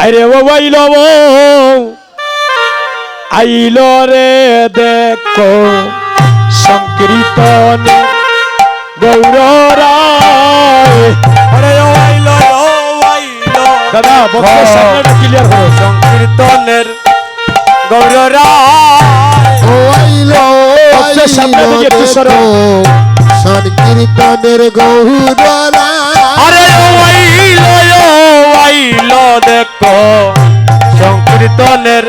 আরে ও বাইল আইল রে দেখো সংকীর্তন গৌরায় আরে ও আইলো দাদা বক্সের সামনেটা ক্লিয়ার করো সংকীর্তনের ও আইলো বক্সের সামনে দিকে একটু সরো। সংকীর্তনের গৌরা আরে ও আইলো দেখো। সংকীর্তনের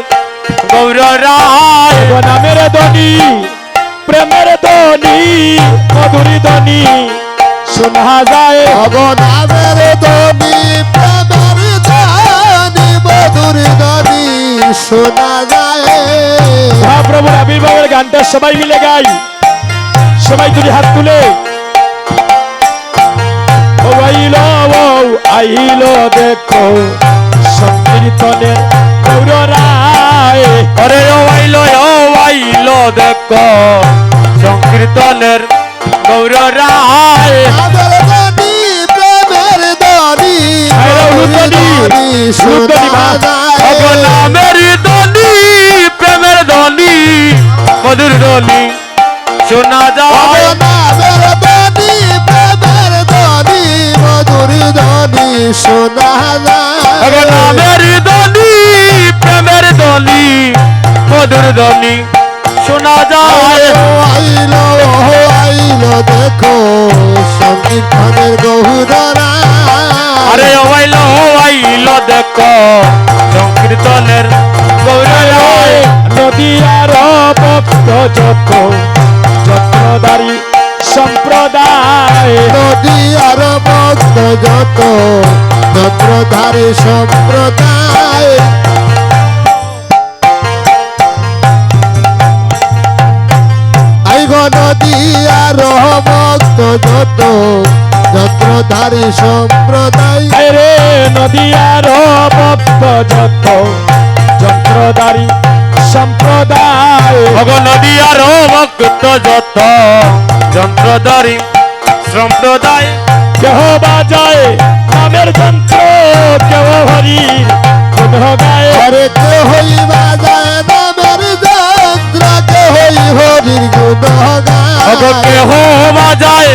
গৌররায়। গো নামের ধ্বনি প্রেমের ধ্বনি মধুরী ধ্বনি শোনা যায়। ভগবানের ধনী প্রেমের ধনী মধুর ধনী শোনা যায়। মহাপ্রভুর আবির্ভাবের গানটা সবাই মিলে গাই। সবাই তুলি হাত তুলে। আইল আইল দেখো। সংকীর্তনের গৌরায় আরে ও আইলো ও আইলো দেখো। সংকীর্তনের গৌররায় আমাদের ধনী প্রেমের ধনী মধুর ধনী নামের ধ্বনি প্রেমের ধ্বনি মধুর ধ্বনি শোনা যায়। আইলো আইলো দেখো সংকীর্তনের গৌরা আরে ওয়াইল ওয়াইল দেখো সংকীর্তনের গৌরায় নদীয়ার ভক্ত যত যত্নদারি সম্প্রদায়। নদী আর ভক্ত যত নত্রধারী সম্প্রদায় আইগ নদী আর ভক্ত যত যত্রধারী সম্প্রদায়। রে নদীয়ার ভক্ত যত যন্ত্রদারি সম্প্রদায়। ভগ নদী আর ভক্ত যত যন্ত্রধারী সম্প্রদায়। কেহ বাজায় নামের যন্ত্র কেহ হরি কেহ গায় হরে কে হইবা যায় নামের যন্ত্র কে হই হরির গুণ গায় কেহ বাজায়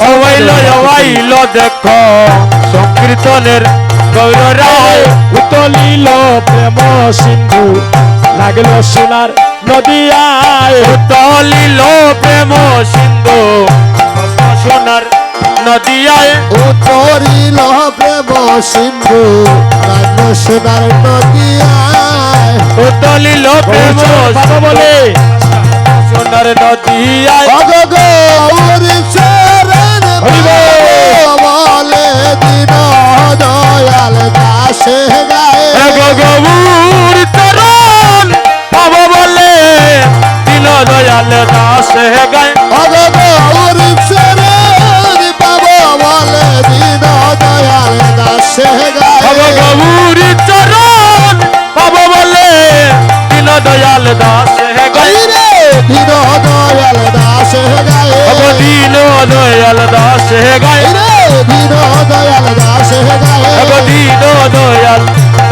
ওয়াইল ওয়াইল দেখো সংকীর্তনের গৌরায় উতলিল প্রেম সিন্ধু। লাগল সোনার নদিয়ায় তলিল প্রেম সিন্ধু। সোনার নদিয়ায় উতরিল প্রেম সিন্ধু। কান্ন সোনার নদিয়ায় তলিল প্রেম বলে। সোনার নদিয়ায় অগগৌরি চরণ দাসে গায়ে। গৌর চরণ পাব বলে দিল দয়াল দাস গায়। অগগৌরি চরণ পাব বলে দিন দয়াল দাসে গায়ে। গৌর চরণ পাব বলে দিল দয়াল দাস গায়। রে দয়াল দাসে গায়ে। দিন দয়াল দাস গায়।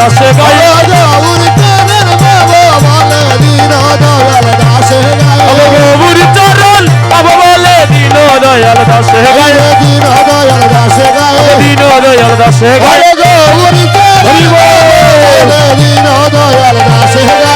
দাস গায়। অগগৌরি চরণ পাব বলে দিন দয়াল দাসে গায়ে গৌর চরণ পাব বলে দিন দয়াল দাসে গায়। দিন দয়াল দাসে গায়ে। দিন দয়াল দাস গায় গৌরি চরণ হরিবল। দিন দয়াল দাসে গায়ে। গৌর